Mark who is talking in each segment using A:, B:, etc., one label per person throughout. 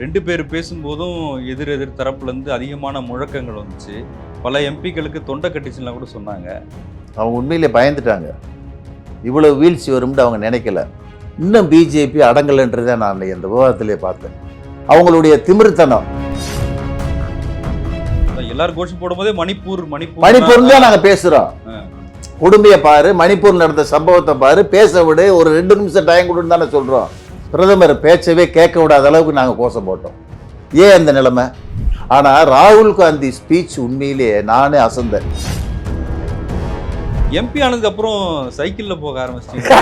A: ரெண்டு பேர் பேசும்போதும் எதிர் எதிர் தரப்புலேருந்து அதிகமான முழக்கங்கள் வந்துச்சு. பல எம்பிக்களுக்கு தொண்டை கட்டிச்சுலாம் கூட சொன்னாங்க.
B: அவங்க உண்மையிலே பயந்துட்டாங்க. இவ்வளவு வீழ்ச்சி வரும்னு அவங்க நினைக்கல. இன்னும் பிஜேபி அடங்கலைன்றதை நான் அந்த விவாதத்திலே பார்த்தேன். அவங்களுடைய திமிர்த்தனம்.
A: எல்லாரும் கோஷம் போடும்போதே மணிப்பூர் மணிப்பூர்
B: மணிப்பூர்ல தான் நாங்க பேசுறோம்.
A: ஆ.
B: கொடுமையை பாரு மணிப்பூர் நடந்த சம்பவத்தை பாரு பேச விடு ஒரு ரெண்டு நிமிஷம் டைம் கொடுன்னு தானே சொல்றோம். பிரதமர் பேச்சவே கேட்க விடாத அளவுக்கு நாங்க கோஷம் போட்டோம். ஏன் அந்த நிலைமை? ஆனா ராகுல் காந்தி ஸ்பீச் உண்மையிலேயே நானே அசந்தேன்.
A: எம்பி ஆனதுக்கு அப்புறம் சைக்கிள்ல போக ஆரம்பிச்சிட்டீங்க.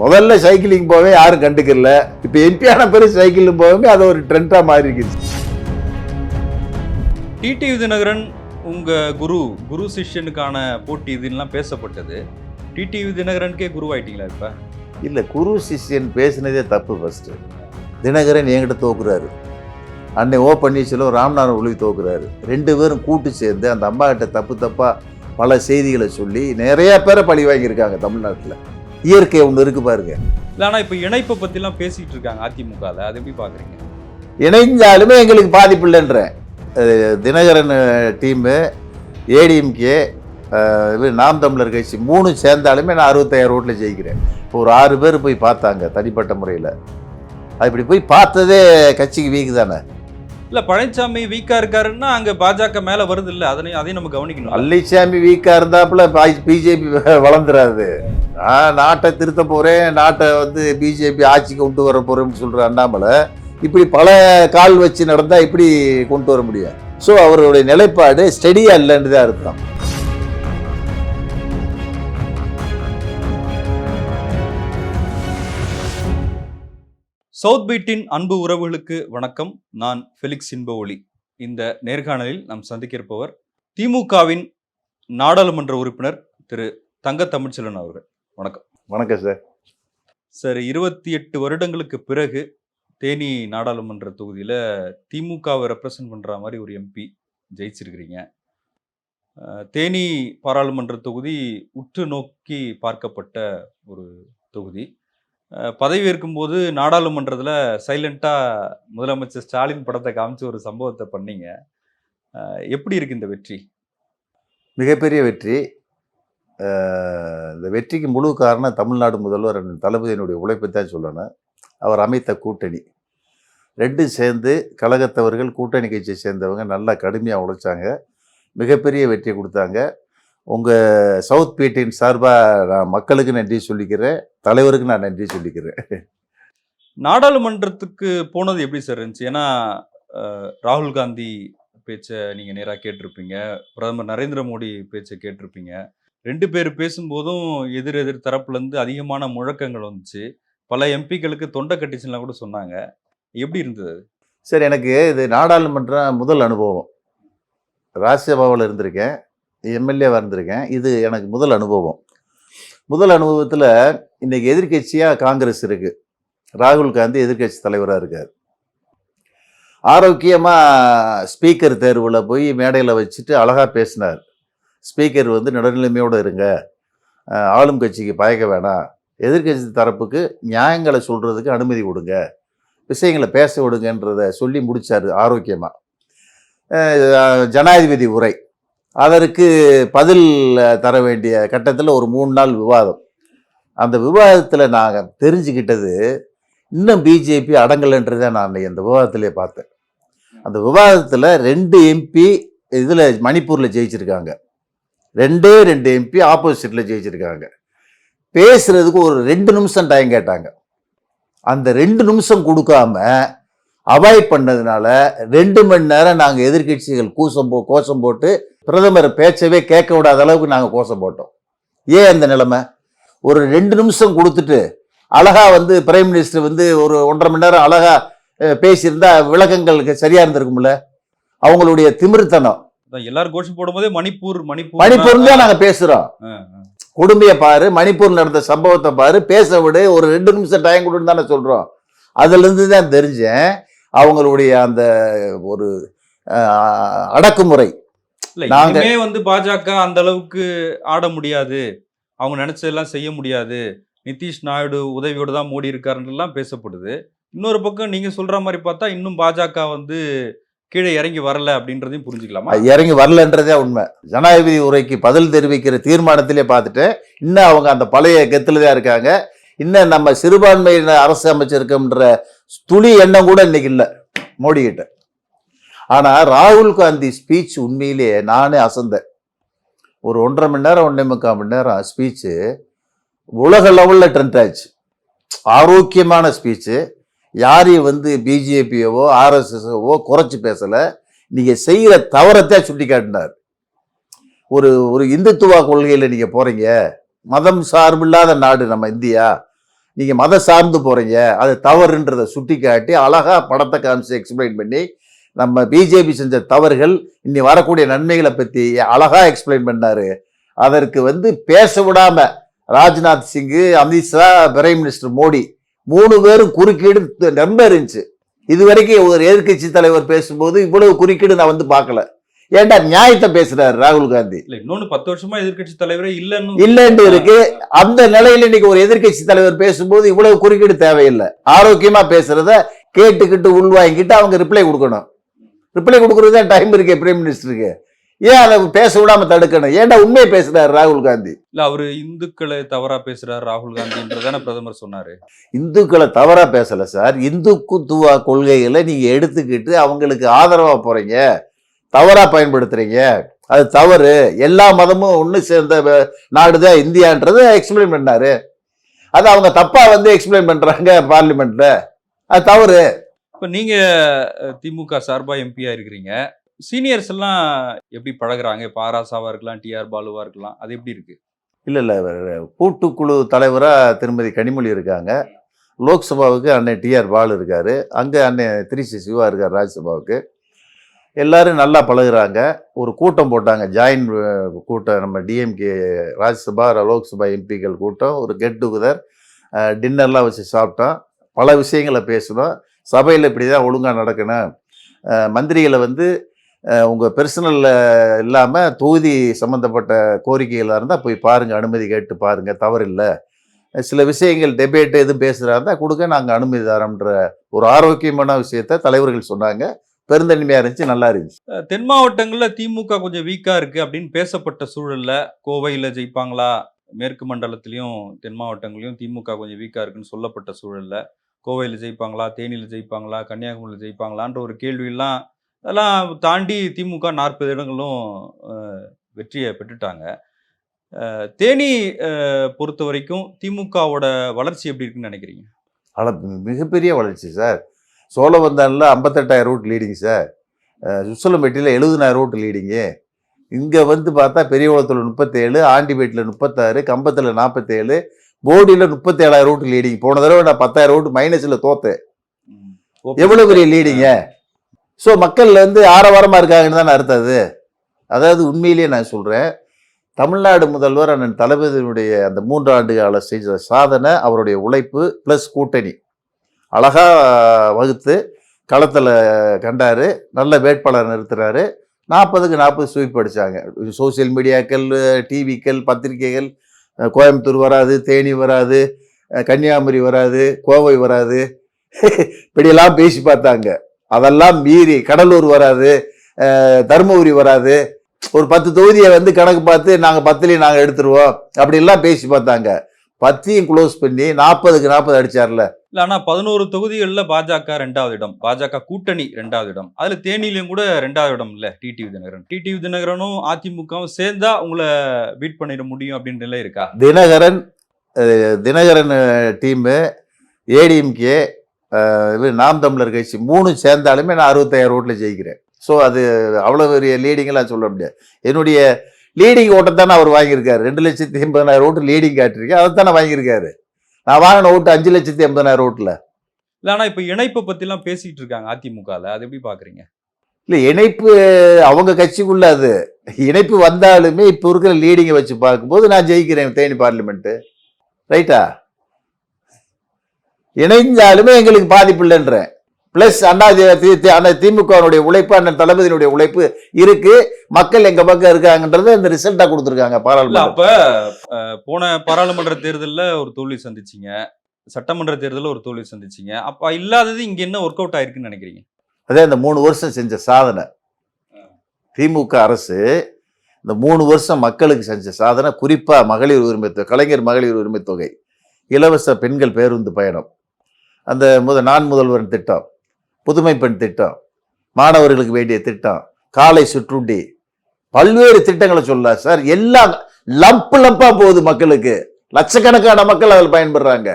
B: முதல்ல சைக்கிளிங் போவே யாரும் கண்டுக்கல. இப்ப எம்பி ஆன பிறகு சைக்கிளிங் போவே அது ஒரு ட்ரெண்டா மாறி இருக்குது
A: டிடி விதிநகரன் உங்க குரு குரு சிஷ்யனுக்கான போட்டி இதுலாம் பேசப்பட்டது. டிடி விதிநகரனுக்கே குருவாயிட்டீங்களா இப்ப?
B: இல்ல குரு சிஷ்யன் பேசினதே தப்பு ஃபர்ஸ்ட் தினகரன் என்கிட்ட தோக்குறாரு. அன்னை ஓ பன்னீர்செல்வம் ராம்நாதன் ஒளி தோக்குறாரு. ரெண்டு பேரும் கூட்டு சேர்ந்து அந்த அம்மா கிட்ட தப்பு தப்பா பல செய்திகளை சொல்லி நிறைய பேரை பழி வாங்கியிருக்காங்க தமிழ்நாட்டில். இயற்கை ஒன்று இருக்கு பாருங்க.
A: இல்ல ஆனா இப்ப இணைப்பை பத்திலாம் பேசிட்டு இருக்காங்க அதிமுகல. அது எப்படி பாக்குறீங்க?
B: இணைஞ்சாலுமே எங்களுக்கு பாதிப்பு இல்லைன்றேன். தினகரன் டீமு ஏடிஎம்கே நாம் தமிழர் கட்சி மூணு சேர்ந்தாலுமே நான் அறுபத்தாயிரம் ஓட்டில் ஜெயிக்கிறேன். இப்போ ஒரு ஆறு பேர் போய் பார்த்தாங்க தனிப்பட்ட முறையில். அது இப்படி போய் பார்த்ததே கட்சிக்கு வீக்கு தானே?
A: இல்ல பழனிசாமி வீக்கா இருக்காருன்னா அங்க பாஜக மேல வருது இல்ல அதனையும் அதையும் நம்ம கவனிக்கணும்.
B: பழனிசாமி வீக்காக இருந்தாப்புல பிஜேபி வளர்ந்துராது நான் நாட்டை திருத்த போகிறேன் நாட்டை வந்து பிஜேபி ஆட்சிக்கு கொண்டு வர போகிறேன்னு சொல்கிற அண்ணாமலை இப்படி பல கால் வச்சு நடந்தால் இப்படி கொண்டு வர முடியும் ஸோ அவருடைய நிலைப்பாடு ஸ்டெடியாக இல்லைன்னு தான் அர்த்தம்.
A: சவுத் பீட்டின் அன்பு உறவுகளுக்கு வணக்கம். நான் ஃபெலிக்ஸ் இன்பஒளி இந்த நேர்காணலில் நாம் சந்திக்க இருப்பவர் திமுகவின் நாடாளுமன்ற உறுப்பினர் திரு தங்க தமிழ்ச்செல்வன் அவர்கள். வணக்கம்.
B: வணக்கம் சார்.
A: சார் இருபத்தி எட்டு வருடங்களுக்கு பிறகு தேனி நாடாளுமன்ற தொகுதியில் திமுகவை ரெப்ரசன்ட் பண்ணுற மாதிரி ஒரு எம்பி ஜெயிச்சிருக்கிறீங்க. தேனி பாராளுமன்ற தொகுதி உற்று நோக்கி பார்க்கப்பட்ட ஒரு தொகுதி. பதவி ஏற்கும்போது நாடாளுமன்றத்தில் சைலண்ட்டாக முதலமைச்சர் ஸ்டாலின் படத்தை காமிச்சு ஒரு சம்பவத்தை பண்ணீங்க. எப்படி இருக்கு இந்த வெற்றி?
B: மிகப்பெரிய வெற்றி. இந்த வெற்றிக்கு முழு காரணம் தமிழ்நாடு முதல்வர் தளபதியினுடைய உழைப்பை தான் சொல்லணும். அவர் அமைத்த கூட்டணி. ரெண்டும் சேர்ந்து கழகத்தவர்கள் கூட்டணி கட்சியை சேர்ந்தவங்க நல்லா கடுமையாக உழைச்சாங்க. மிகப்பெரிய வெற்றி கொடுத்தாங்க. உங்கள் சவுத் பீட்டின் சார்பாக நான் மக்களுக்கு நன்றி சொல்லிக்கிறேன் தலைவருக்கு நான் நன்றி சொல்லிக்கிறேன்.
A: நாடாளுமன்றத்துக்கு போனது எப்படி சார் இருந்துச்சு? ஏன்னா ராகுல் காந்தி பேச்சை நீங்க நேரா கேட்டிருப்பீங்க பிரதமர் நரேந்திர மோடி பேச்சை கேட்டிருப்பீங்க. ரெண்டு பேர் பேசும்போதும் எதிர் எதிர் தரப்புல இருந்து அதிகமான முழக்கங்கள் வந்துச்சு. பல எம்பிக்களுக்கு தொண்டை கட்டிச்சுலாம் கூட சொன்னாங்க. எப்படி இருந்தது?
B: சரி எனக்கு இது நாடாளுமன்றம் முதல் அனுபவம். ராஜ்யசபாவில் இருந்திருக்கேன். எம்எல்ஏவாக இருந்திருக்கேன் இது எனக்கு முதல் அனுபவம். முதல் அனுபவத்தில் இன்றைக்கி எதிர்க்கட்சியாக காங்கிரஸ் இருக்குது ராகுல் காந்தி எதிர்க்கட்சி தலைவராக இருக்கார். ஆரோக்கியமாக ஸ்பீக்கர் தேர்வில் போய் மேடையில் வச்சுட்டு அழகாக பேசினார். ஸ்பீக்கர் வந்து நடுநிலைமையோடு இருங்க. ஆளும் கட்சிக்கு பயக்க வேணாம். எதிர்க்கட்சி தரப்புக்கு நியாயங்களை சொல்கிறதுக்கு அனுமதி கொடுங்க. விஷயங்களை பேச விடுங்கன்றத சொல்லி முடித்தார் ஆரோக்கியமாக ஜனாதிபதி உரை. அதற்கு பதில் தர வேண்டிய கட்டத்தில் ஒரு மூணு நாள் விவாதம். அந்த விவாதத்தில் நாங்கள் தெரிஞ்சுக்கிட்டது இன்னும் பிஜேபி அடங்கலைன்றதை நான் அந்த விவாதத்திலே பார்த்தேன். அந்த விவாதத்தில் ரெண்டு எம்பி இதில் மணிப்பூரில் ஜெயிச்சிருக்காங்க. ரெண்டே ரெண்டு எம்பி ஆப்போசிட்டில் ஜெயிச்சிருக்காங்க. பேசுகிறதுக்கு ஒரு ரெண்டு நிமிஷம் டைம் கேட்டாங்க. அந்த ரெண்டு நிமிஷம் கொடுக்காம அவாய்ட் பண்ணதுனால ரெண்டு மணி நேரம் நாங்கள் எதிர்க்கட்சிகள் கூசம் போ கோஷம் போட்டு பிரதமர் பேச்சவே கேட்க விடாத அளவுக்கு நாங்கள் கோஷம் போட்டோம். ஏன் அந்த நிலைமை? ஒரு ரெண்டு நிமிஷம் கொடுத்துட்டு அழகா வந்து பிரைம் மினிஸ்டர் வந்து ஒரு ஒன்றரை மணி நேரம் அழகா அஹ், பேசியிருந்தா விளக்கங்களுக்கு சரியா இருந்திருக்கும்ல? அவங்களுடைய திமிர்த்தனம்
A: எல்லாரும் கோஷம் போடும்போதே மணிப்பூர் மணிப்பூர்
B: மணிப்பூர் தான் நாங்க பேசுறோம்.
A: ஆ, ஆ.
B: கொடுமையை பாரு மணிப்பூர் நடந்த சம்பவத்தை பாரு பேச விடு ஒரு ரெண்டு நிமிஷம் டைம் கொடுன்னு தானே சொல்றோம். அதுல இருந்து தான் தெரிஞ்சேன் அவங்களுடைய அந்த ஒரு அடக்குமுறை. நாங்க-
A: வந்து பாஜக அந்த அளவுக்கு ஆட முடியாது. அவங்க நினைச்சதெல்லாம் செய்ய முடியாது. நிதிஷ் நாயுடு உதவியோட தான் மோடி இருக்காருன்றலாம் பேசப்படுது. இன்னொரு பக்கம் நீங்க சொல்ற மாதிரி பார்த்தா இன்னும் பாஜக வந்து கீழே இறங்கி வரல அப்படின்றதையும் புரிஞ்சுக்கலாமா?
B: இறங்கி வரலன்றதே உண்மை. ஜனாதிபதி உரைக்கு பதில் தெரிவிக்கிற தீர்மானத்திலே பார்த்துட்டு இன்னும் அவங்க அந்த பழைய கெத்துல தான் இருக்காங்க. இன்னும் நம்ம சிறுபான்மையின அரசு அமைச்சிருக்கோம்ன்ற துளி எண்ணம் கூட இன்னைக்கு இல்லை மோடி கிட்ட ஆனால் ராகுல் காந்தி ஸ்பீச் உண்மையிலேயே நானே அசந்தேன். ஒரு ஒன்றரை மணி நேரம் ஒன்றே முக்கால் மணி நேரம் ஸ்பீச்சு உலக லெவலில் ட்ரெண்ட் ஆச்சு. ஆரோக்கியமான ஸ்பீச்சு யாரையும் வந்து பிஜேபியவோ ஆர்எஸ்எஸ்ஓவோ குறைச்சி பேசலை. நீங்கள் செய்கிற தவறத்தை சுட்டி காட்டினார் ஒரு ஒரு இந்துத்துவ கொள்கையில் நீங்கள் போகிறீங்க மதம் சார்பில்லாத நாடு நம்ம இந்தியா. நீங்கள் மத சார்ந்து போகிறீங்க அது தவறுன்றதை சுட்டி காட்டி அழகாக படத்தை காமிச்சு எக்ஸ்பிளைன் பண்ணி நம்ம பிஜேபி செஞ்ச தவறுகள் இனி வரக்கூடிய நன்மைகளை பற்றி அழகாக எக்ஸ்பிளைன் பண்ணாரு. அதற்கு வந்து பேச விடாம ராஜ்நாத் சிங்கு அமித்ஷா பிரைம் மினிஸ்டர் மோடி மூணு பேரும் குறுக்கீடு ரொம்ப இருந்துச்சு. இது வரைக்கும் ஒரு எதிர்க்கட்சி தலைவர் பேசும்போது இவ்வளவு குறுக்கீடு நான் வந்து பார்க்கல. ஏன்டா நியாயத்தை பேசுறாரு ராகுல் காந்தி?
A: இன்னொன்னு பத்து வருஷமா எதிர்க்கட்சி தலைவரே இல்லன்னு
B: இல்லைன்னு இருக்கு. அந்த நிலையில இன்னைக்கு ஒரு எதிர்க்கட்சி தலைவர் பேசும்போது இவ்வளவு குறுக்கீடு தேவையில்லை. ஆரோக்கியமா பேசுறத கேட்டுக்கிட்டு உள்வாங்கிட்டு அவங்க ரிப்ளை கொடுக்கணும். ரிப்ளை கொடுக்கறது தான் டைம் இருக்கே பிரைம் மினிஸ்டருக்கு ஏன் அதை பேச விடாம தடுக்கணும்? ஏன்டா உண்மையை பேசுறாரு ராகுல் காந்தி?
A: இல்ல அவரு இந்துக்களை தவறா பேசுறாரு ராகுல் காந்தின்றதான பிரதமர் சொன்னாரு.
B: இந்துக்களை தவறா பேசல சார். இந்துத்துவ கொள்கைகளை நீங்க எடுத்துக்கிட்டு அவங்களுக்கு ஆதரவா போறீங்க. தவறா பயன்படுத்துறீங்க. அது தவறு. எல்லா மதமும் ஒன்று சேர்ந்த நாடுதான் இந்தியான்றதை எக்ஸ்பிளைன் பண்ணாரு. அது அவங்க தப்பா வந்து எக்ஸ்பிளைன் பண்றாங்க பார்லிமெண்ட்ல அது தவறு.
A: இப்போ நீங்கள் திமுக சார்பா எம்பியாக இருக்கிறீங்க. சீனியர்ஸ் எல்லாம் எப்படி பழகுறாங்க? இப்போ ஆராசாவாக இருக்கலாம் டிஆர் பாலுவாக இருக்கலாம். அது எப்படி இருக்குது
B: இல்லை இல்லை கூட்டுக்குழு தலைவராக திருமதி கனிமொழி இருக்காங்க. லோக்சபாவுக்கு அண்ணன் டிஆர் பாலு இருக்கார். அங்கே அண்ணன் திருச்சி சிவா இருக்கார் ராஜ்யசபாவுக்கு. எல்லாரும் நல்லா பழகுறாங்க. ஒரு கூட்டம் போட்டாங்க. ஜாயின் கூட்டம் நம்ம டிஎம்கே ராஜ்யசபா லோக்சபா எம்பிக்கள் கூட்டம். ஒரு கெட் டுகெதர் டின்னர்லாம் வச்சு சாப்பிட்டோம். பல விஷயங்களை பேசணும் சபையில் இப்படி தான் ஒழுங்காக நடக்கணும் மந்திரிகளை வந்து உங்கள் பெர்சனலில் இல்லாமல் தொகுதி சம்மந்தப்பட்ட கோரிக்கைகளாக இருந்தால் போய் பாருங்கள் அனுமதி கேட்டு பாருங்கள் தவறில்லை. சில விஷயங்கள் டெபேட் எதுவும் பேசுகிறா இருந்தால் கொடுக்க நாங்கள் அனுமதி தரோம்ன்ற ஒரு ஆரோக்கியமான விஷயத்த தலைவர்கள் சொன்னாங்க. பெருந்தன்மையாக இருந்துச்சு நல்லா இருந்துச்சு.
A: தென் மாவட்டங்களில் திமுக கொஞ்சம் வீக்காக இருக்குது அப்படின்னு பேசப்பட்ட சூழல்ல கோவையில் ஜெயிப்பாங்களா? மேற்கு மண்டலத்திலையும் தென் மாவட்டங்களையும் திமுக கொஞ்சம் வீக்காக இருக்குன்னு சொல்லப்பட்ட சூழலில். கோவையில் ஜெயிப்பாங்களா தேனியில் ஜெயிப்பாங்களா கன்னியாகுமரியில் ஜெயிப்பாங்களான்ற ஒரு கேள்வியெல்லாம் அதெல்லாம் தாண்டி திமுக நாற்பது இடங்களும் வெற்றியை பெற்றுட்டாங்க. தேனி பொறுத்த வரைக்கும் திமுகவோட வளர்ச்சி எப்படி இருக்குன்னு நினைக்கிறீங்க?
B: ஆனால் மிகப்பெரிய வளர்ச்சி சார். சோழவந்தானில் ஐம்பத்தெட்டாயிரம் ரூட் லீடிங் சார். அஹ் எழுபதினாயிரம் ரூட் லீடிங்கு இங்கே வந்து பார்த்தா பெரியகுளத்தில் முப்பத்தேழு ஆண்டிபேட்டில் முப்பத்தாறு கம்பத்தில் நாற்பத்தேழு போடியில் முப்பத்தேழாயிரம் ஓட்டு லீடிங் போன தடவை நான் பத்தாயிரம் ஓட்டு மைனஸில் தோத்தேன். எவ்வளோ பெரிய லீடிங்க ஸோ மக்கள் வந்து ஆரவாரமாக இருக்காங்கன்னு தான் அர்த்தம் அது. அதாவது உண்மையிலேயே நான் சொல்கிறேன் தமிழ்நாடு முதல்வர் அண்ணன் தளபதியினுடைய அந்த மூன்று ஆண்டு கால செய்த சாதனை அவருடைய உழைப்பு ப்ளஸ் கூட்டணி. அழகாக வகுத்து களத்தில் கண்டார் நல்ல வேட்பாளர் நிறுத்துறாரு. நாற்பதுக்கு நாற்பது ஸ்வீப் அடிச்சாங்க. சோசியல் மீடியாக்கள் டிவிக்கள் பத்திரிகைகள் கோயம்புத்தூர் வராது தேனி வராது கன்னியாகுமரி வராது கோவை வராது. இப்படியெல்லாம் பேசி பார்த்தாங்க. அதெல்லாம் மீறி கடலூர் வராது தருமபுரி வராது. ஒரு பத்து தொகுதியை வந்து கணக்கு பார்த்து நாங்கள் பத்துலேயும் நாங்கள் எடுத்துருவோம். அப்படிலாம் பேசி பார்த்தாங்க. பத்தியும் க்ளோஸ் பண்ணி நாற்பதுக்கு நாற்பது அடித்தார்ல
A: இல்லை ஆனா பதினோரு தொகுதிகளில் பாஜக ரெண்டாவது இடம் பாஜக கூட்டணி ரெண்டாவது இடம் அதுல தேனிலையும் கூட ரெண்டாவது இடம் இல்ல டிடிவி தினகரன் டிடிவி தினகரனும் அதிமுகவும் சேர்ந்தா உங்களை பீட் பண்ணிட முடியும் அப்படின்ற நிலை இருக்கா?
B: தினகரன் தினகரன் டீமு ஏடிஎம்கே நாம் தமிழர் கட்சி மூணு சேர்ந்தாலுமே நான் அறுபத்தாயிரம் ஓட்டில் ஜெயிக்கிறேன். ஸோ அது அவ்வளோ பெரிய லீடிங்கெல்லாம் சொல்ல முடியாது. என்னுடைய லீடிங் ஓட்டத்தானே அவர் வாங்கியிருக்காரு. ரெண்டு லட்சத்தி எண்பதாயிரம் ஓட்டு லீடிங் காட்டிருக்கேன் அதை தானே வாங்கியிருக்காரு. நான் வாங்கின ஓட்டு அஞ்சு லட்சத்தி எண்பதாயிரம் ஓட்டில்.
A: இல்ல ஆனா இப்ப இணைப்பை பத்தி எல்லாம் பேசிட்டு இருக்காங்க அதிமுகல. அது எப்படி பாக்குறீங்க?
B: இல்லை இணைப்பு அவங்க கட்சிக்குள்ள அது. இணைப்பு வந்தாலுமே இப்போ இருக்கிற லீடிங்கை வச்சு பார்க்கும்போது நான் ஜெயிக்கிறேன் தேனி பார்லிமெண்ட்டு ரைட்டா இணைஞ்சாலுமே எங்களுக்கு பாதிப்பு இல்லைன்றேன். பிளஸ் அண்ணா அண்ணா திமுகவினுடைய உழைப்பு அண்ணன் தளபதியினுடைய உழைப்பு இருக்கு. மக்கள் எங்க பக்கம் இருக்காங்கன்றதை இந்த ரிசல்ட்டா கொடுத்துருக்காங்க பாராளுமன்றம்
A: அப்ப போன பாராளுமன்ற தேர்தல்ல ஒரு தோல்வி சந்திச்சீங்க. சட்டமன்ற தேர்தலில் ஒரு தோல்வி சந்திச்சீங்க. அப்ப இல்லாதது இங்க என்ன ஒர்க் அவுட் ஆயிருக்குன்னு நினைக்கிறீங்க?
B: அதே இந்த மூணு வருஷம் செஞ்ச சாதனை. திமுக அரசு இந்த மூணு வருஷம் மக்களுக்கு செஞ்ச சாதனை. குறிப்பா மகளிர் உரிமை தொகை கலைஞர் மகளிர் உரிமை தொகை. இலவச பெண்கள் பேருந்து பயணம். அந்த முத நான் முதல்வன் திட்டம். புதுமை பெண் திட்டம் மாணவர்களுக்கு வேண்டிய திட்டம் காலை சுற்றுண்டி. பல்வேறு திட்டங்களை சொல்ல சார் எல்லாம் லம்ப் லம்பா போகுது மக்களுக்கு. லட்சக்கணக்கான மக்கள் அதில் பயன்படுறாங்க.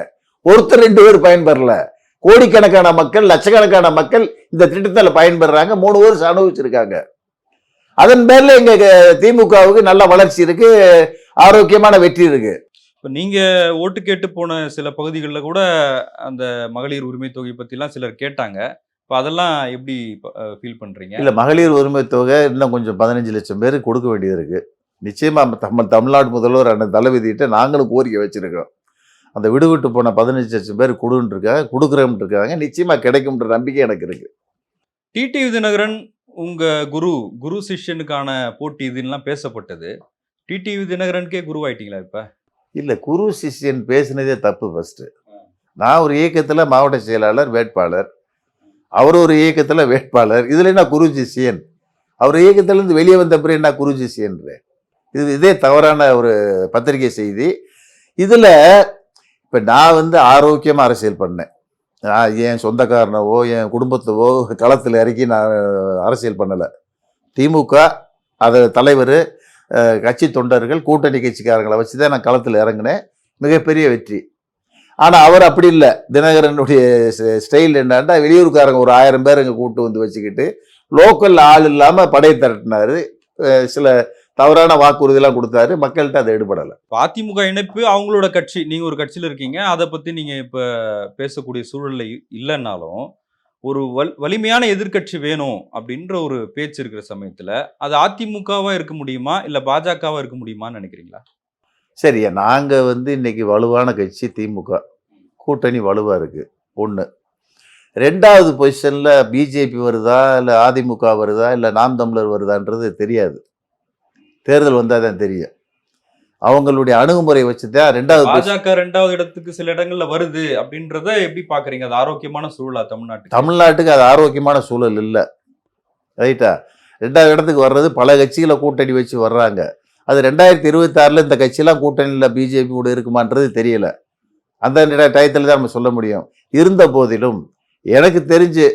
B: ஒருத்தர் ரெண்டு பேர் பயன்பெறல. கோடிக்கணக்கான மக்கள் லட்சக்கணக்கான மக்கள் இந்த திட்டத்தில் பயன்பெறாங்க. மூணு வருஷம் அனுபவிச்சிருக்காங்க அதன் பேரில் எங்க திமுகவுக்கு நல்ல வளர்ச்சி இருக்கு ஆரோக்கியமான வெற்றி இருக்கு.
A: இப்போ நீங்கள் ஓட்டு கேட்டு போன சில பகுதிகளில் கூட அந்த மகளிர் உரிமை தொகை பற்றிலாம் சிலர் கேட்டாங்க. இப்ப அதெல்லாம் எப்படி ஃபீல் பண்றீங்க?
B: இல்ல மகளிர் உரிமை தொகை இன்னும் கொஞ்சம் பதினஞ்சு லட்சம் பேருக்கு கொடுக்க வேண்டியது இருக்கு. நிச்சயமா நம்ம தமிழ்நாடு முதல்வர் அண்ணன் தளபதியிட்ட நாங்களும் கோரிக்கை வச்சிருக்கோம் அந்த விடுவிட்டு போன பதினஞ்சு லட்சம் பேர் கொடுன்னு இருக்காங்க கொடுக்குறோம்னு இருக்காங்க நிச்சயமா கிடைக்கும்ன்ற நம்பிக்கை எனக்கு இருக்கு.
A: டிடிவி தினகரன் உங்க குரு குரு சிஷ்யனுக்கான போட்டி இதுலாம் பேசப்பட்டது. டிடிவி தினகரனுக்கே குருவாயிட்டீங்களா இப்ப?
B: இல்ல குரு சிஷ்யன் பேசினதே தப்பு ஃபர்ஸ்ட் நான் ஒரு இயக்கத்துல மாவட்ட செயலாளர் வேட்பாளர். அவர் ஒரு இயக்கத்தில் வேட்பாளர். இதில் என்ன குருஜி சிஷ்யன் அவர் இயக்கத்திலேருந்து வெளியே வந்த பிறகு என்ன குருஜி சிஷ்யன்ற இது இதே தவறான ஒரு பத்திரிகை செய்தி. இதில் இப்போ நான் வந்து ஆரோக்கியமாக அரசியல் பண்ணேன். நான் என் சொந்தக்காரனவோ என் குடும்பத்தவோ களத்தில் இறக்கி நான் அரசியல் பண்ணலை. திமுக அது தலைவர் கட்சி தொண்டர்கள் கூட்டணி கட்சிக்காரங்களை வச்சு தான் நான் களத்தில் இறங்கினேன். மிகப்பெரிய வெற்றி. ஆனால் அவர் அப்படி இல்லை. தினகரனுடைய ஸ்டைல் என்னன்னா வெளியூர்காரங்க ஒரு ஆயிரம் பேர் இங்கே கூட்டு வந்து வச்சுக்கிட்டு லோக்கல் ஆள் இல்லாமல் படை திரட்டினார். சில தவறான வாக்குறுதிலாம் கொடுத்தாரு. மக்கள்கிட்ட அதை எடுபடலை.
A: அதிமுக இணைப்பு அவங்களோட கட்சி. நீங்கள் ஒரு கட்சியில் இருக்கீங்க. அதை பற்றி நீங்கள் இப்போ பேசக்கூடிய சூழலில் இல்லைன்னாலும் ஒரு வல் வலிமையான எதிர்க்கட்சி வேணும் அப்படின்ற ஒரு பேச்சு இருக்கிற சமயத்தில் அது அதிமுகவாக இருக்க முடியுமா? இல்லை பாஜகவாக இருக்க முடியுமான்னு நினைக்கிறீங்களா?
B: சரி நாங்கள் வந்து இன்னைக்கு வலுவான கட்சி திமுக. கூட்டணி வலுவாக இருக்குது ஒன்று ரெண்டாவது பொசிஷனில் பிஜேபி வருதா இல்லை அதிமுக வருதா இல்லை நாம் தமிழர் வருதான்றது தெரியாது. தேர்தல் வந்தால் தான் தெரியும். அவங்களுடைய அணுகுமுறை வச்சு தான் ரெண்டாவது
A: பாஜக ரெண்டாவது இடத்துக்கு சில இடங்கள்ல வருது அப்படின்றத எப்படி பாக்குறீங்க? அது ஆரோக்கியமான சூழலா தமிழ்நாட்டுக்கு?
B: தமிழ்நாட்டுக்கு அது ஆரோக்கியமான சூழல் இல்லை. ரைட்டா? ரெண்டாவது இடத்துக்கு வர்றது பல கட்சிகளை கூட்டணி வச்சு வர்றாங்க. அது ரெண்டாயிரத்தி இருபத்தாறில் இந்த கட்சியெலாம் கூட்டணியில் பிஜேபி கூட இருக்குமான்றது தெரியல. அந்த டயத்தில் தான் நம்ம சொல்ல முடியும். இருந்த போதிலும் எனக்கு தெரிஞ்சு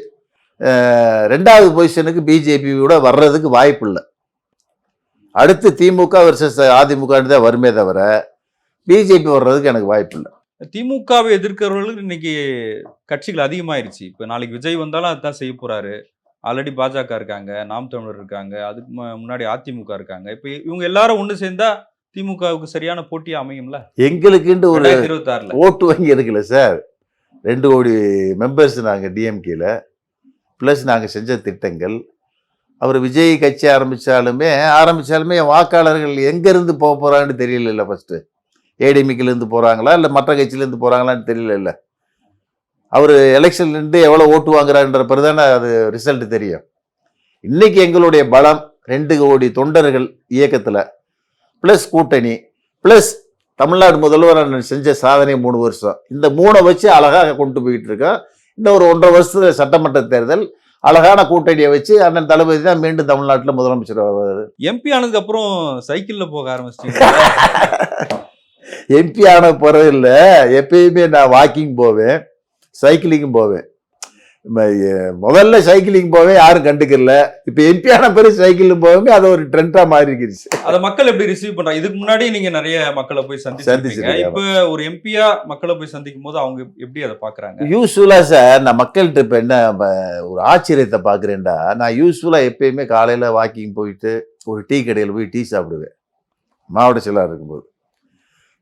B: ரெண்டாவது பொசிஷனுக்கு பிஜேபி கூட வர்றதுக்கு வாய்ப்பு இல்லை. அடுத்து திமுக வர்சஸ் அதிமுகன்னு தான் வருமே தவிர பிஜேபி வர்றதுக்கு எனக்கு வாய்ப்பு இல்லை.
A: திமுகவை எதிர்க்கிறவர்களுக்கு இன்னைக்கு கட்சிகள் அதிகமாயிருச்சு. இப்போ நாளைக்கு விஜய் வந்தாலும் அதுதான் செய்ய போறாரு. ஆல்ரெடி பாஜக இருக்காங்க நாம் தமிழர் இருக்காங்க அதுக்கு முன்னாடி அதிமுக இருக்காங்க. இப்ப இவங்க எல்லாரும் ஒண்ணு சேர்ந்தா திமுகவுக்கு சரியான போட்டி அமையும்ல?
B: எங்களுக்குன்ட்டு ஒரு
A: ரெண்டாயிரத்தி இருபத்தி ஆறுல
B: ஓட்டு வங்கி இருக்குல்ல சார். ரெண்டு கோடி மெம்பர்ஸ் நாங்கள் டிஎம்கேல ப்ளஸ் நாங்கள் செஞ்ச திட்டங்கள். அவர் விஜய் கட்சி ஆரம்பித்தாலுமே ஆரம்பித்தாலுமே வாக்காளர்கள் எங்கேருந்து போக போகிறான்னு தெரியல ஃபஸ்ட்டு ஏடிஎம்கிலேருந்து போகிறாங்களா இல்லை மற்ற கட்சியிலேருந்து போகிறாங்களான்னு தெரியல அவர் எலெக்ஷன்லேருந்து எவ்வளோ ஓட்டு வாங்குறான்ற பிறகு தானே அது ரிசல்ட் தெரியும். இன்னைக்கு எங்களுடைய பலம் ரெண்டு கோடி தொண்டர்கள் இயக்கத்தில் ப்ளஸ் கூட்டணி ப்ளஸ் தமிழ்நாடு முதல்வர் செஞ்ச சாதனை மூணு வருஷம். இந்த மூணை வச்சு அழகாக கொண்டு போயிட்டு இருக்கோம். இன்னும் ஒரு ஒன்றரை வருஷத்துல சட்டமன்ற தேர்தல் அழகான கூட்டணியை வச்சு அண்ணன் தளபதி தான் மீண்டும் தமிழ்நாட்டில் முதலமைச்சர் வருவார்
A: எம்பி ஆனதுக்கு அப்புறம் சைக்கிள்ல போக ஆரம்பிச்சிட்டீங்க.
B: எம்பி ஆன பிறகு இல்லை. எப்பயுமே நான் வாக்கிங் போவேன். சைக்கிளிங்கும் போவேன். முதல்ல சைக்கிளிங் போவேன் யாரும் கண்டுக்கல. இப்போ எம்பி ஆன பிறகு சைக்கிளும் போவேன் அது ஒரு ட்ரெண்டாக மாறிக்கிடுச்சு
A: அத மக்கள் எப்படி ரிசீவ் பண்றாங்க? இதுக்கு முன்னாடி நீங்க நிறைய மக்களை போய் சந்திச்சிருக்கீங்க
B: சந்திச்சிருக்கேன்.
A: இப்ப ஒரு எம்பியா மக்களை போய் சந்திக்கும் போது அவங்க எப்படி அதை பாக்குறாங்க?
B: யூஸ்ஃபுல்லாக சார் நான் மக்கள்கிட்ட இப்போ என்ன ஒரு ஆச்சரியத்தை பார்க்குறேன்டா நான் யூஸ்ஃபுல்லாக எப்பயுமே காலையில் வாக்கிங் போயிட்டு ஒரு டீ கடையில் போய் டீ சாப்பிடுவேன். மாவட்ட செயலாளர் இருக்கும்போது.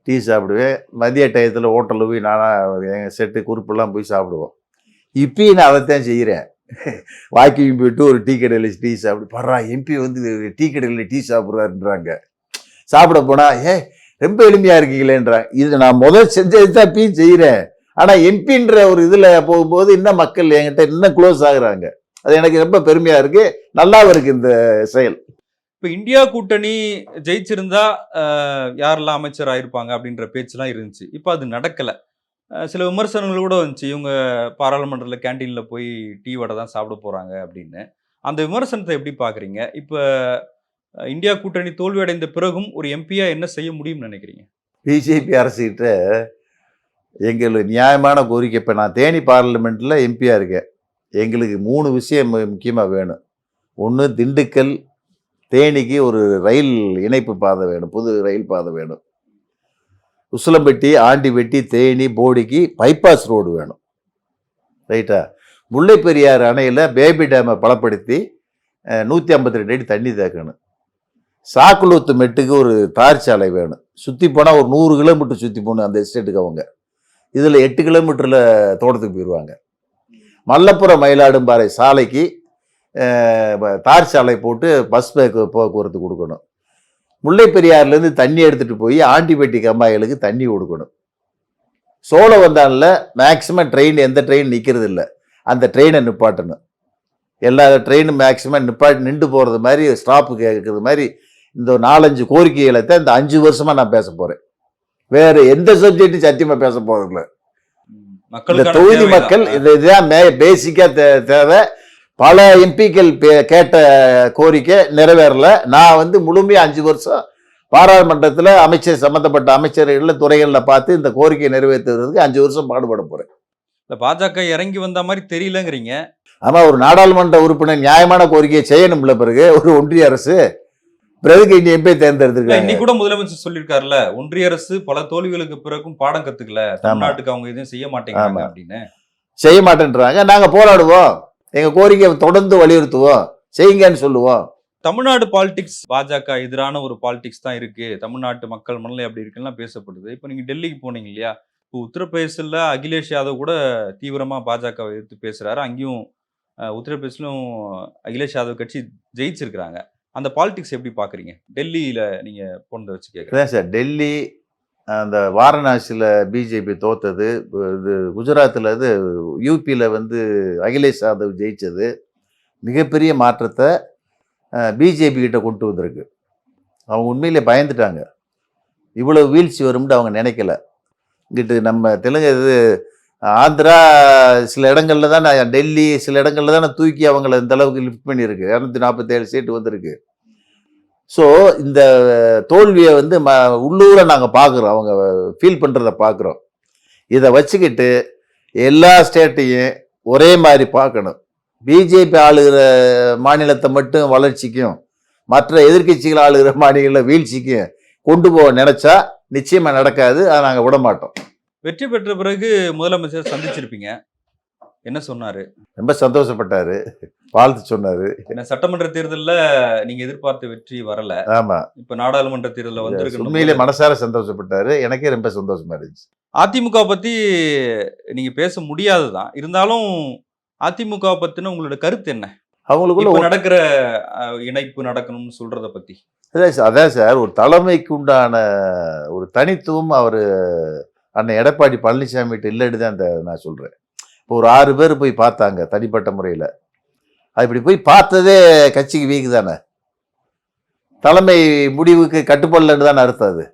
B: டீ சாப்பிடுவேன். மதிய டயத்தில் ஹோட்டலில் போய் நானாக எங்கள் செட்டு குறிப்பெல்லாம் போய் சாப்பிடுவோம். இப்பயும் நான் அதைத்தான் செய்கிறேன் வாக்கிங் போயிட்டு ஒரு டீ கடையில் டீ சாப்பிடு பர்றா எம்பி வந்து டீ கடையில் டீ சாப்பிட்றாருன்றாங்க. சாப்பிட போனால் ஏ ரொம்ப எளிமையாக இருக்கீங்களேன்றாங்க இது நான் முதல் செஞ்சது தான் இப்பயும் செய்கிறேன் ஆனால் எம்பின்ற ஒரு இதில் போகும்போது இன்னும் மக்கள் என்கிட்ட இன்னும் க்ளோஸ் ஆகுறாங்க. அது எனக்கு ரொம்ப பெருமையாக இருக்குது நல்லாவும் இருக்குது இந்த செயல்.
A: இப்போ இந்தியா கூட்டணி ஜெயிச்சிருந்தா யாரெல்லாம் அமைச்சர் ஆயிருப்பாங்க அப்படின்ற பேச்செல்லாம் இருந்துச்சு. இப்போ அது நடக்கலை. சில விமர்சனங்கள் கூட வந்துச்சு. இவங்க பாராளுமன்றத்தில் கேண்டீனில் போய் டீ வடை தான் சாப்பிட போகிறாங்க அப்படின்னு. அந்த விமர்சனத்தை எப்படி பார்க்குறீங்க இப்போ இந்தியா கூட்டணி தோல்வி அடைந்த பிறகும் ஒரு எம்பியாக என்ன செய்ய முடியும்னு நினைக்கிறீங்க?
B: பிஜேபி அரசுகிட்ட எங்களுக்கு நியாயமான கோரிக்கை. இப்போ நான் தேனி பார்லிமெண்ட்டில் எம்பியாக இருக்கேன். எங்களுக்கு மூணு விஷயம் முக்கியமாக வேணும். ஒன்று திண்டுக்கல் தேனிக்கு ஒரு ரயில் இணைப்பு பாதை வேணும் புது ரயில் பாதை வேணும். உசிலம்பட்டி ஆண்டிவெட்டி தேனி போடிக்கு பைபாஸ் ரோடு வேணும். ரைட்டா முல்லை பெரியார் அணையில் பேபி டேமை பலப்படுத்தி நூற்றி ஐம்பத்தி ரெண்டு அடி தண்ணி தேக்கணும். சாக்குலூத்து மெட்டுக்கு ஒரு தார் சாலை வேணும். சுற்றி போனால் ஒரு நூறு கிலோமீட்டர் சுற்றி போகணும் அந்த எஸ்டேட்டுக்கு அவங்க. இதில் எட்டு கிலோமீட்டரில் தோட்டத்துக்கு போயிடுவாங்க மல்லப்புரம் மயிலாடும்பாறை சாலைக்கு தார் சாலை போட்டு பஸ் போக்கு- போக்குவரத்து கொடுக்கணும். முல்லை பெரியாறுலேருந்து தண்ணி எடுத்துகிட்டு போய் ஆண்டிப்பட்டி கம்மாய்களுக்கு தண்ணி கொடுக்கணும். சோழவந்தானில் மேக்சிமம் ட்ரெயின் எந்த ட்ரெயின் நிற்கிறது இல்லை அந்த ட்ரெயினை நிப்பாட்டணும். எல்லா ட்ரெயினும் மேக்சிமம் நிப்பாட்டி நின்று போகிறது மாதிரி ஸ்டாப்பு கேட்குறது மாதிரி இந்த நாலஞ்சு கோரிக்கைகளை தான் இந்த அஞ்சு வருஷமாக நான் பேச போகிறேன் வேறு எந்த சப்ஜெக்ட்டும் சத்தியமாக பேச போகிறதில்ல இந்த தொகுதி. மக்கள் இது இதுதான் மே பேசிக்காக தே தேவை. பல எம்பிக்கள் கேட்ட கோரிக்கை நிறைவேறல. நான் வந்து முழுமையாக அஞ்சு வருஷம் பாராளுமன்றத்தில் அமைச்சர் சம்மந்தப்பட்ட அமைச்சர்கள் துறைகளில் பார்த்து இந்த கோரிக்கையை நிறைவேற்றுறதுக்கு அஞ்சு வருஷம் பாடுபட போகிறேன்
A: இல்ல பாஜக இறங்கி வந்த மாதிரி தெரியலங்கிறீங்க.
B: ஆமாம் ஒரு நாடாளுமன்ற உறுப்பினர் நியாயமான கோரிக்கையை செய்யணும்ல பிறகு ஒரு ஒன்றிய அரசு. பிறகு இனி எம்பி தேர்ந்தெடுத்திருக்காங்க.
A: இன்னைக்கு கூட முதலமைச்சர் சொல்லியிருக்காருல்ல ஒன்றிய அரசு பல தோல்விகளுக்கு பிறகும் பாடம் கத்துக்கல. தமிழ்நாட்டுக்கு அவங்க எதுவும் செய்ய மாட்டேங்கிறாங்க. அப்படின்னு.
B: செய்ய மாட்டேன்றாங்க. நாங்கள் போராடுவோம். எங்கள் கோரிக்கையை தொடர்ந்து வலியுறுத்துவோம் செய்யுங்கன்னு சொல்லுவோம்
A: தமிழ்நாடு பாலிடிக்ஸ் பாஜக எதிரான ஒரு பாலிடிக்ஸ் தான் இருக்கு. தமிழ்நாட்டு மக்கள் மனநிலை அப்படி இருக்குலாம் பேசப்படுது. இப்போ நீங்க டெல்லிக்கு போனீங்க இல்லையா? இப்போ உத்தரப்பிரதேசத்துல அகிலேஷ் யாதவ் கூட தீவிரமா பாஜகவை எதிர்த்து பேசுறாரு. அங்கேயும் உத்தரப்பிரதேசலும் அகிலேஷ் யாதவ் கட்சி ஜெயிச்சிருக்கிறாங்க. அந்த பாலிடிக்ஸ் எப்படி பாக்குறீங்க? டெல்லியில நீங்க போனதை வச்சு கேட்குறேன்
B: சார் டெல்லி அந்த வாரணாசியில் பிஜேபி தோத்தது. இது குஜராத்தில் இது யூபியில் வந்து அகிலேஷ் யாதவ் ஜெயித்தது மிகப்பெரிய மாற்றத்தை பிஜேபி கிட்ட கொண்டு வந்திருக்கு. அவங்க உண்மையிலே பயந்துட்டாங்க. இவ்வளோ வீழ்ச்சி வரும்னு அவங்க நினைக்கல. இங்கிட்டு நம்ம தெலுங்கு இது ஆந்திரா சில இடங்களில் தான் டெல்லி சில இடங்களில் தான் தூக்கி அவங்கள இந்த அளவுக்கு லிஃப்ட் பண்ணியிருக்கு. இரநூத்தி நாற்பத்தேழு சீட்டு வந்திருக்கு. ஸோ இந்த தோல்வியை வந்து ம உள்ளூர நாங்கள் பார்க்குறோம் அவங்க ஃபீல் பண்ணுறத பார்க்குறோம் இதை வச்சுக்கிட்டு எல்லா ஸ்டேட்டையும் ஒரே மாதிரி பார்க்கணும். பிஜேபி ஆளுகிற மாநிலத்தை மட்டும் வளர்ச்சிக்கும் மற்ற எதிர்க்கட்சிகள் ஆளுகிற மாநில வீழ்ச்சிக்கும் கொண்டு போக நினச்சா நிச்சயமாக நடக்காது. அதை நாங்கள் விட மாட்டோம்
A: வெற்றி பெற்ற பிறகு முதலமைச்சர் சந்திச்சிருப்பீங்க. என்ன சொன்னாரு?
B: ரொம்ப சந்தோஷப்பட்டாரு. வாழ்த்து சொன்னாரு.
A: ஏன்னா சட்டமன்ற தேர்தல்ல நீங்க எதிர்பார்த்த வெற்றி வரல.
B: ஆமா.
A: இப்ப நாடாளுமன்ற தேர்தல்ல
B: உண்மையிலே
A: வந்திருக்கு
B: மனசார சந்தோஷப்பட்டாரு. எனக்கே ரொம்ப சந்தோஷமா இருந்துச்சு.
A: அதிமுக பத்தி நீங்க பேச முடியாதுதான். இருந்தாலும் அதிமுக பத்தின உங்களோட கருத்து என்ன?
B: அவங்களுக்குள்ள
A: நடக்கிற இணைப்பு நடக்கணும்னு சொல்றத பத்தி.
B: அதான் சார், அதான் சார் ஒரு தலைமைக்கு உண்டான ஒரு தனித்துவம் அவர் அண்ணன் எடப்பாடி பழனிசாமிகிட்ட இல்லைன்னு தான் அந்த நான் சொல்கிறேன் இப்போ ஒரு ஆறு பேர் போய் பார்த்தாங்க தனிப்பட்ட முறையில். அது இப்படி போய் பார்த்ததே கட்சிக்கு வீக்கு தானே. தலைமை முடிவுக்கு கட்டுப்படலன்னு தானே அர்த்தம் அது.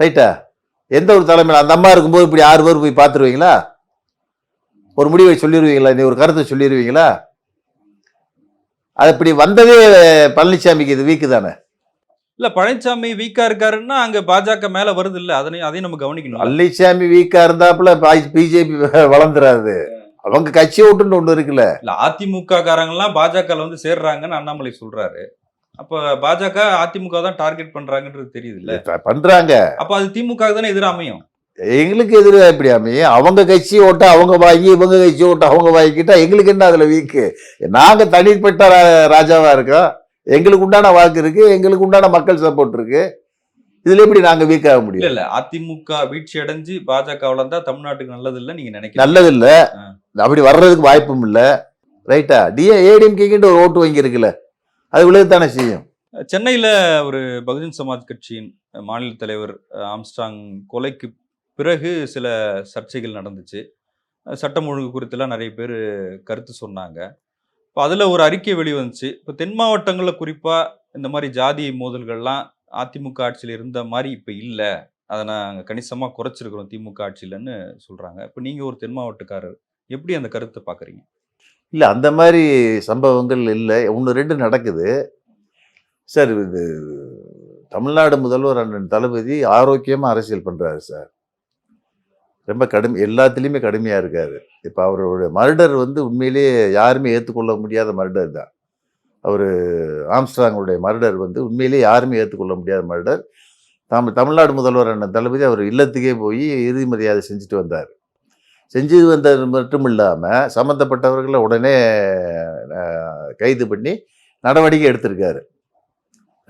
B: ரைட்டா? எந்த ஒரு தலைமையில் அந்த அம்மா இருக்கும்போது இப்படி ஆறு பேர் போய் பார்த்துருவீங்களா? ஒரு முடிவை சொல்லிடுவீங்களா நீ ஒரு கருத்தை சொல்லிடுவீங்களா அது இப்படி வந்ததே பழனிசாமிக்கு இது வீக்கு தானே.
A: இல்ல பழனிசாமி வீக்கா இருக்காருன்னா அங்க பாஜக மேல வருது இல்ல. அதனை அதையும் நம்ம கவனிக்கணும்
B: பழனிசாமி வீக்கா இருந்தாப்புல பிஜேபி வளர்ந்துராது அவங்க கட்சி விட்டுன்னு ஒண்ணு இருக்குல்ல?
A: இல்ல அதிமுக காரங்க எல்லாம் பாஜக வந்து சேர்றாங்கன்னு அண்ணாமலை சொல்றாரு. அப்ப பாஜக அதிமுக தான் டார்கெட் பண்றாங்கன்றது தெரியுது இல்ல
B: இப்ப பண்றாங்க.
A: அப்ப அது திமுக தானே எதிர அமையும்?
B: எங்களுக்கு எதிராக எப்படி அமையும்? அவங்க கட்சி ஓட்ட அவங்க வாங்கி இவங்க கட்சி ஓட்ட அவங்க வாங்கிக்கிட்டா எங்களுக்கு என்ன அதுல வீக்கு நாங்க தனிப்பட்ட ரா- ராஜாவா இருக்கோம். எங்களுக்கு உண்டான வாக்கு இருக்கு எங்களுக்கு உண்டான மக்கள் சப்போர்ட் இருக்கு. இதுல எப்படி நாங்க வீக் ஆக முடியும்?
A: இல்ல அதிமுக வீழ்ச்சி அடைஞ்சு பாஜக வளர்ந்தா தமிழ்நாட்டுக்கு நல்லது இல்ல நீங்க நினைக்கிறீங்க?
B: நல்லது இல்ல. அப்படி வர்றதுக்கு வாய்ப்பும் இல்ல. ரைட்டா டிஏ ஏடிஎம்கேக்கின்ற ஒரு ஓட்டு வங்கி இருக்குல்ல அது விழுகத்தானே செய்யும்?
A: சென்னையில ஒரு பகுஜன் சமாஜ் கட்சியின் மாநில தலைவர் ஆம்ஸ்டாங் கொலைக்கு பிறகு சில சர்ச்சைகள் நடந்துச்சு. சட்டம் ஒழுங்கு குறித்தெல்லாம் நிறைய பேர் கருத்து சொன்னாங்க. இப்போ அதில் ஒரு அறிக்கை வெளிவந்துச்சு. இப்போ தென் மாவட்டங்களில் குறிப்பாக இந்த மாதிரி ஜாதி மோதல்கள்லாம் அதிமுக ஆட்சியில் இருந்த மாதிரி இப்போ இல்லை. அதை நாங்கள் கணிசமாக குறைச்சிருக்கிறோம் திமுக ஆட்சியிலன்னு சொல்கிறாங்க இப்போ நீங்கள் ஒரு தென் மாவட்டக்காரர் எப்படி அந்த கருத்தை பார்க்குறீங்க?
B: இல்லை அந்த மாதிரி சம்பவங்கள் இல்லை. ஒன்று ரெண்டு நடக்குது. சார் இது தமிழ்நாடு முதல்வர் அண்ணன் தளபதி ஆரோக்கியமாக அரசியல் பண்ணுறாரு சார். ரொம்ப கடுமை எல்லாத்துலேயுமே கடுமையாக இருக்காரு. இப்போ அவரோட மர்டர் வந்து உண்மையிலேயே யாருமே ஏற்றுக்கொள்ள முடியாத மர்டர் தான். அவர் ஆம்ஸ்ட்ராங்களுடைய மர்டர் வந்து உண்மையிலேயே யாருமே ஏற்றுக்கொள்ள முடியாத மர்டர். தாம் தமிழ்நாடு முதல்வர் அண்ணன் தளபதி அவர் இல்லத்துக்கே போய் இறுதி மரியாதை செஞ்சுட்டு வந்தார். செஞ்சு வந்தது மட்டும் இல்லாமல் சம்மந்தப்பட்டவர்களை உடனே கைது பண்ணி நடவடிக்கை எடுத்திருக்காரு.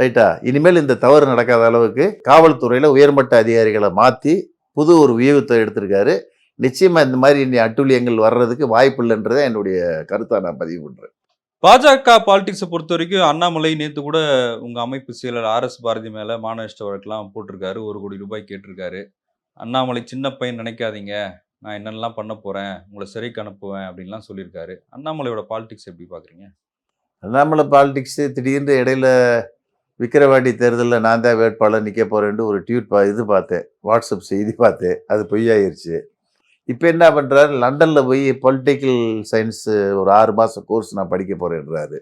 B: ரைட்டா? இனிமேல் இந்த தவறு நடக்காத அளவுக்கு காவல்துறையில் உயர்மட்ட அதிகாரிகளை மாற்றி புது ஒரு வியூகத்தை எடுத்திருக்காரு. நிச்சயமாக இந்த மாதிரி இனி அட்டுழியங்கள் வர்றதுக்கு வாய்ப்பு இல்லைன்றதை என்னுடைய கருத்தை நான் பதிவு பண்ணுறேன்
A: பாஜக பாலிடிக்ஸை பொறுத்த வரைக்கும் அண்ணாமலை நேற்று கூட உங்கள் அமைப்பு செயலர் ஆர்எஸ் பாரதி மேலே மானநஷ்ட வழக்கெல்லாம் போட்டிருக்காரு. ஒரு கோடி ரூபாய் கேட்டிருக்காரு. அண்ணாமலை சின்ன பையன் நினைக்காதீங்க. நான் என்னென்னலாம் பண்ண போகிறேன் உங்களை சிறைக்கு அனுப்புவேன் அப்படின்லாம் சொல்லியிருக்காரு. அண்ணாமலையோட பாலிடிக்ஸ் எப்படி பார்க்குறீங்க
B: அண்ணாமலை பாலிடிக்ஸு திடீர்னு இடையில விக்கிரவாண்டி தேர்தலில் நான் தான் வேட்பாளர் நிற்க போகிறேன்ட்டு ஒரு ட்வீட் பா இது பார்த்தேன். வாட்ஸ்அப் செய்தி பார்த்தேன். அது பொய்யாயிருச்சு. இப்போ என்ன பண்ணுறாரு லண்டனில் போய் பொலிட்டிக்கல் சயின்ஸ் ஒரு ஆறு மாதம் கோர்ஸ் நான் படிக்க போகிறேன்றாரு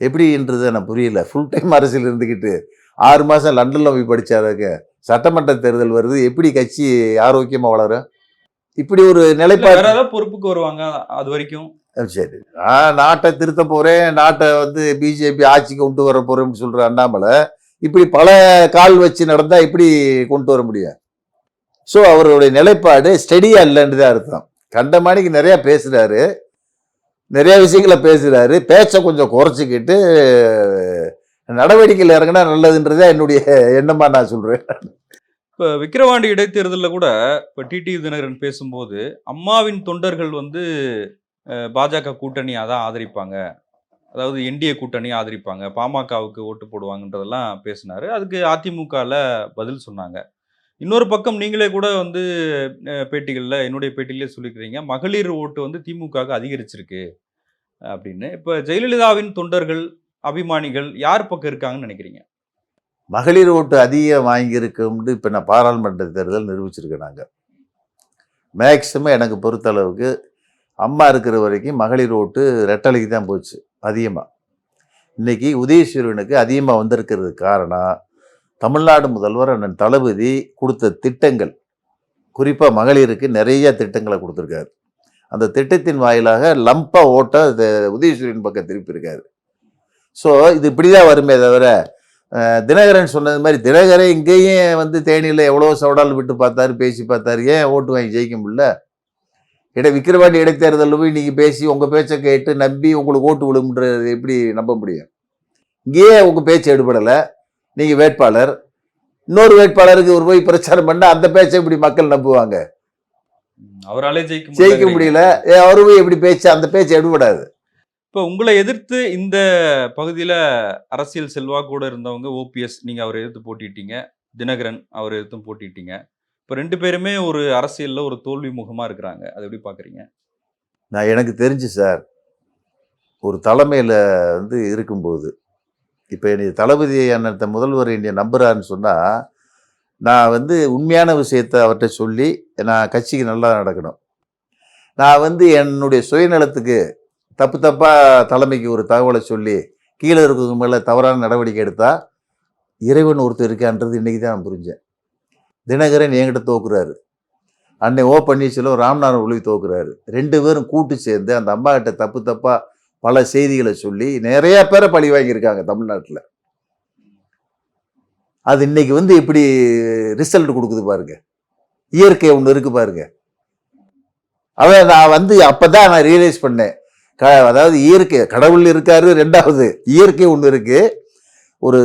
B: எப்படின்றது எனக்கு புரியல. ஃபுல் டைம் அரசியல் இருந்துக்கிட்டு ஆறு மாதம் லண்டனில் போய் படித்தாருங்க சட்டமன்ற தேர்தல் வருது. எப்படி கட்சி ஆரோக்கியமாக வளரும்? இப்படி ஒரு நிலைப்பாடு
A: பொறுப்புக்கு வருவாங்க அது வரைக்கும்.
B: சரி. நான் நாட்டை திருத்த போகிறேன் நாட்டை வந்து பிஜேபி ஆட்சிக்கு கொண்டு வர போகிறேன்னு சொல்கிற அண்ணாமலை இப்படி பல கால் வச்சு நடந்தால் இப்படி கொண்டு வர முடியும் ஸோ அவருடைய நிலைப்பாடு ஸ்டெடியாக இல்லைன்னு தான் அர்த்தம். கண்டமானிக்கு நிறையா பேசுகிறாரு நிறைய விஷயங்களை பேசுகிறாரு பேச்சை கொஞ்சம் குறைச்சிக்கிட்டு நடவடிக்கையில் இறங்கினா நல்லதுன்றதே என்னுடைய எண்ணமாக நான் சொல்கிறேன்
A: இப்போ விக்கிரவாண்டி இடைத்தேர்தலில் கூட இப்போ டிடி தினகரன் பேசும்போது அம்மாவின் தொண்டர்கள் வந்து பாஜக கூட்டணியை தான் ஆதரிப்பாங்க. அதாவது என்டிஏ கூட்டணி ஆதரிப்பாங்க. பாமகவுக்கு ஓட்டு போடுவாங்கன்றதெல்லாம் பேசினாரு. அதுக்கு அதிமுகவில் பதில் சொன்னாங்க. இன்னொரு பக்கம் நீங்களே கூட வந்து பேட்டிகளில் என்னுடைய பேட்டிகளே சொல்லிக்கிறீங்க மகளிர் ஓட்டு வந்து திமுகவுக்கு அதிகரிச்சிருக்கு அப்படின்னு. இப்போ ஜெயலலிதாவின் தொண்டர்கள் அபிமானிகள் யார் பக்கம் இருக்காங்கன்னு நினைக்கிறீங்க?
B: மகளிர் ஓட்டு அதிகம் வாங்கியிருக்கும்னு இப்போ நான் பாராளுமன்ற தேர்தல் நிரூபிச்சிருக்கேன் நாங்கள் மேக்சிமம் எனக்கு பொறுத்தளவுக்கு அம்மா இருக்கிற வரைக்கும் மகளிர் ஓட்டு ரெட்டலைக்கு தான் போச்சு அதிகமாக இன்றைக்கி உதயசூரியனுக்கு அதிகமாக வந்திருக்கிறது காரணம் தமிழ்நாடு முதல்வர் அண்ணன் தளபதி கொடுத்த திட்டங்கள். குறிப்பாக மகளிருக்கு நிறைய திட்டங்களை கொடுத்துருக்காரு. அந்த திட்டத்தின் வாயிலாக லம்பா ஓட்ட உதயசூரியன் பக்கம் திருப்பியிருக்காரு. ஸோ இது இப்படி தான் வருமே தவிர தினகரன் சொன்னது மாதிரி தினகரன் இங்கேயும் வந்து தேனியில் எவ்வளோ சவடால் விட்டு பார்த்தாரு பேசி பார்த்தாரு ஏன் ஓட்டு வாங்கி ஜெயிக்க முடியல? இட விக்கிரவாண்டி இடைத்தேர்தலில் போய் நீங்கள் பேசி உங்கள் பேச்சை கேட்டு நம்பி உங்களுக்கு ஓட்டு விழும்ன்றது எப்படி நம்ப முடியும்? இங்கேயே உங்கள் பேச்சு எடுபடலை. நீங்கள் வேட்பாளர். இன்னொரு வேட்பாளருக்கு ஒரு போய் பிரச்சாரம் பண்ணால் அந்த பேச்சை இப்படி மக்கள் நம்புவாங்க?
A: அவராலே ஜெயிக்க
B: ஜெயிக்க. முடியல. ஏ, அவரு போய் எப்படி பேச்சு அந்த பேச்சு எடுபடாது.
A: இப்போ உங்களை எதிர்த்து இந்த பகுதியில் அரசியல் செல்வாக்கூட இருந்தவங்க ஓபிஎஸ் நீங்கள் அவரை எதிர்த்து போட்டிட்டீங்க. தினகரன் அவர் எதிர்த்தும் போட்டிட்டீங்க. இப்போ ரெண்டு பேருமே ஒரு அரசியலில் ஒரு தோல்வி முகமாக இருக்கிறாங்க. அது எப்படி பார்க்குறீங்க
B: நான் எனக்கு தெரிஞ்சு சார் ஒரு தலைமையில் வந்து இருக்கும்போது இப்போ என்னை தளபதி அண்ணன் முதல்வர் என்னை நம்புறாருன்னு சொன்னால் நான் வந்து உண்மையான விஷயத்தை அவர்கிட்ட சொல்லி நான் கட்சிக்கு நல்லா நடக்கணும். நான் வந்து என்னுடைய சுயநலத்துக்கு தப்பு தப்பாக தலைமைக்கு ஒரு தகவலை சொல்லி கீழே இருக்கிறவங்க மேலே தவறான நடவடிக்கை எடுத்தால் இறைவன் ஒருத்தர் இருக்கான்றது இன்றைக்கி தான் நான் புரிஞ்சேன். தினகரன் என்கிட்ட தோக்குறாரு. அன்னை ஓ பன்னீர்செல்வம் ராம்நாதன் ஒளி தோக்குறாரு. ரெண்டு பேரும் கூட்டு சேர்ந்து அந்த அம்மா கிட்ட தப்பு தப்பாக பல செய்திகளை சொல்லி நிறைய பேரை பழி வாங்கியிருக்காங்க தமிழ்நாட்டில். அது இன்னைக்கு வந்து இப்படி ரிசல்ட் கொடுக்குது பாருங்க. இயற்கை ஒன்று இருக்கு பாருங்க. அவன் நான் வந்து அப்போ தான் நான் ரியலைஸ் பண்ணேன். க அதாவது இயற்கை கடவுள் இருக்காரு ரெண்டாவது இயற்கை ஒன்று இருக்குது ஒரு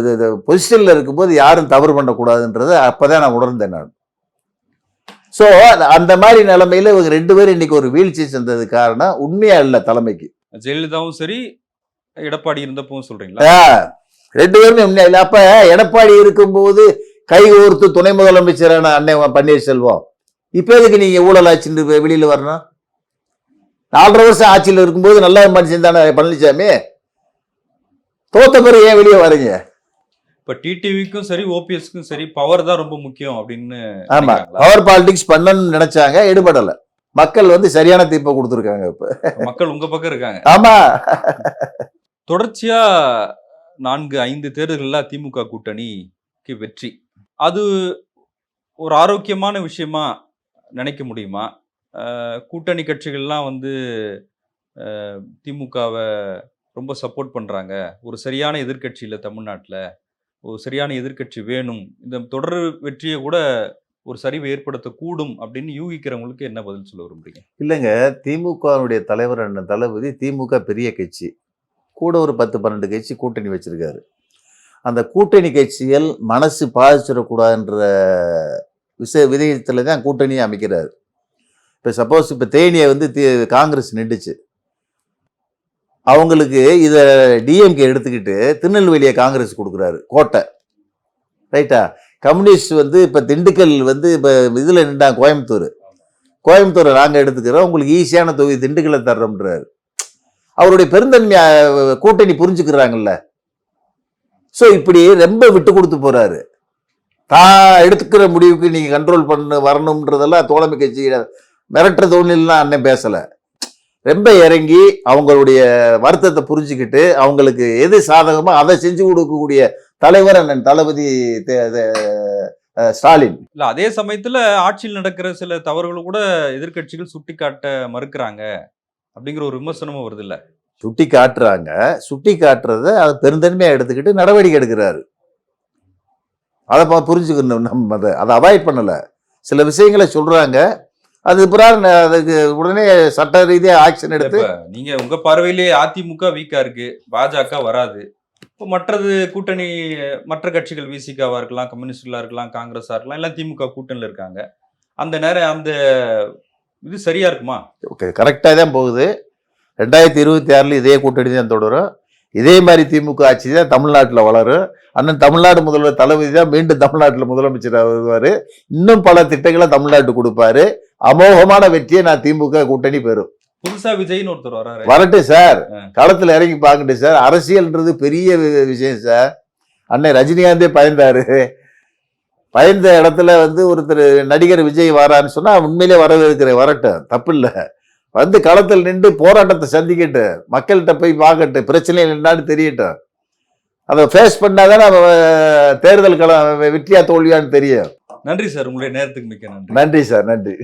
B: பொசிஷனில் இருக்கும்போது யாரும் தவறு பண்ணக்கூடாதுன்றதை அப்பதான் நான் உணர்ந்தேன் நான். ஸோ அந்த மாதிரி நிலைமையில இவங்க ரெண்டு பேரும் இன்னைக்கு ஒரு வீழ்ச்சி செஞ்சது காரணம் உண்மையா இல்லை தலைமைக்கு.
A: ஜெயலலிதாவும் சரி எடப்பாடி இருந்தப்பவும் சொல்கிறீங்களா
B: ரெண்டு பேருமே உண்மையா இல்லை. அப்ப எடப்பாடி இருக்கும்போது கை கோர்த்து துணை முதலமைச்சரான அண்ணன் பன்னீர்செல்வம். இப்போ எதுக்கு நீங்க ஊழல் ஆட்சின்னு வெ- வெளியில வரணும்? நாலரை வருஷம் ஆட்சியில் இருக்கும்போது நல்ல மனுஷன் தானே பழனிசாமி தோத்த பிறகு ஏன் வெளியே வரீங்க?
A: இப்ப டிடிவிக்கும் சரி ஓபிஎஸ்க்கும் சரி பவர் தான் ரொம்ப முக்கியம் அப்படின்னு
B: ஆமா? பவர் பாலிடிக்ஸ் பண்ணணும்னு நினைச்சாங்க எடுபடல மக்கள் வந்து சரியான தீர்ப்பை கொடுத்துருக்காங்க இப்ப.
A: மக்கள் உங்க பக்கம் இருக்காங்க.
B: ஆமா.
A: தொடர்ச்சியா நான்கு ஐந்து தேர்தல்கள்ல திமுக கூட்டணிக்கு வெற்றி. அது ஒரு ஆரோக்கியமான விஷயமா நினைக்க முடியுமா? கூட்டணி கட்சிகள்லாம் வந்து திமுகவை ரொம்ப சப்போர்ட் பண்றாங்க. ஒரு சரியான எதிர்க்கட்சியில தமிழ்நாட்டுல. ஒரு சரியான எதிர்க்கட்சி வேணும் இந்த தொடர் வெற்றியை கூட ஒரு சரிவு ஏற்படுத்தக்கூடும் அப்படின்னு யூகிக்கிறவங்களுக்கு என்ன பதில் சொல்ல விரும்புறீங்க?
B: இல்லைங்க. திமுகவுடைய தலைவர் என்ன தளபதி திமுக பெரிய கட்சி. கூட ஒரு பத்து பன்னெண்டு கட்சி கூட்டணி வச்சுருக்காரு. அந்த கூட்டணி கட்சிகள் மனசு பாதிச்சிடக்கூடாதுன்ற விஷய விதயத்தில் தான் கூட்டணியை அமைக்கிறார். இப்போ சப்போஸ் இப்போ தேனியை வந்து தி- காங்கிரஸ் நின்றுச்சு. அவங்களுக்கு இதை டிஎம்கே எடுத்துக்கிட்டு திருநெல்வேலியை காங்கிரஸ் கொடுக்குறாரு கோட்டை. ரைட்டா? கம்யூனிஸ்ட் வந்து இப்போ திண்டுக்கல் வந்து இப்போ இதில் நின்றா கோயம்புத்தூர். கோயம்புத்தூரை நாங்கள் எடுத்துக்கிறோம் உங்களுக்கு ஈஸியான தொகுதி திண்டுக்கலை தர்றோம்ன்றாரு. அவருடைய பெருந்தன்மை கூட்டணி புரிஞ்சுக்கிறாங்கல்ல. ஸோ இப்படி ரொம்ப விட்டு கொடுத்து போகிறாரு தான் எடுத்துக்கிற முடிவுக்கு நீங்கள் கண்ட்ரோல் பண்ண வரணுன்றதெல்லாம் தோழமை கட்சி மிரட்டுற தோணிலாம் அண்ணன் பேசலை. ரொம்ப இறங்கி அவங்களுடைய வருத்தத்தை புரிஞ்சுக்கிட்டு அவங்களுக்கு எது சாதகமோ அதை செஞ்சு கொடுக்கக்கூடிய தலைவர் அண்ணன் தளபதி ஸ்டாலின்.
A: இல்ல அதே சமயத்துல ஆட்சியில் நடக்கிற சில தவறுகளை கூட எதிர்க்கட்சிகள் சுட்டி காட்ட மறுக்கிறாங்க அப்படிங்கிற ஒரு விமர்சனமும் வருது இல்ல
B: சுட்டி காட்டுறாங்க சுட்டி காட்டுறத அதை பெருந்தன்மையாக எடுத்துக்கிட்டு நடவடிக்கை எடுக்கிறாரு. அதை புரிஞ்சுக்கணும் நம்ம அதை. அதை அவாய்ட் பண்ணலை. சில விஷயங்களை சொல்றாங்க. அது பிறகு அதுக்கு உடனே சட்ட ரீதியாக ஆக்ஷன் எடுத்து
A: நீங்க உங்க பார்வையிலேயே அதிமுக வீக்கா இருக்கு பாஜக வராது. இப்போ மற்றது கூட்டணி மற்ற கட்சிகள் விசிகாவா இருக்கலாம் கம்யூனிஸ்டுகளா இருக்கலாம் காங்கிரஸா இருக்கலாம் எல்லாம் திமுக கூட்டணியில் இருக்காங்க. அந்த நேரம் அந்த இது சரியா இருக்குமா?
B: கரெக்டாக தான் போகுது. ரெண்டாயிரத்தி இருபத்தி ஆறில் இதே கூட்டணி தான் தொடரும். இதே மாதிரி திமுக ஆட்சி தான் தமிழ்நாட்டில் வளரும். அண்ணன் தமிழ்நாடு முதல்வர் தளபதி தான் மீண்டும் தமிழ்நாட்டில் முதலமைச்சராக வருவார் இன்னும் பல திட்டங்களை தமிழ்நாட்டு கொடுப்பாரு. அமோகமான வெற்றியை நான் திமுக கூட்டணி பெறும்.
A: புதுசா விஜய்னு ஒருத்தர் வராரு.
B: வரட்டும் சார். களத்துல இறங்கி பார்க்கட்டும் சார். அரசியல்ன்றது பெரிய விஷயம் சார். அண்ணன் ரஜினிகாந்தே பயந்தாரு. பயந்த இடத்துல வந்து ஒருத்தர் நடிகர் விஜய் வரான்னு சொன்னா உண்மையிலே வரவேற்கிற வரட்டும் தப்பு இல்ல வந்து களத்தில் நின்று போராட்டத்தை சந்திக்கட்டு. மக்கள்கிட்ட போய் பார்க்கட்டும் பிரச்சனை என்னன்னு தெரியட்டும். அதை ஃபேஸ் பண்ணாதானே தேர்தல் களம் வெற்றியா தோல்வியான்னு தெரியும்.
A: நன்றி சார். உங்களுடைய நேரத்துக்கு மிக்க நன்றி.
B: நன்றி சார் நன்றி.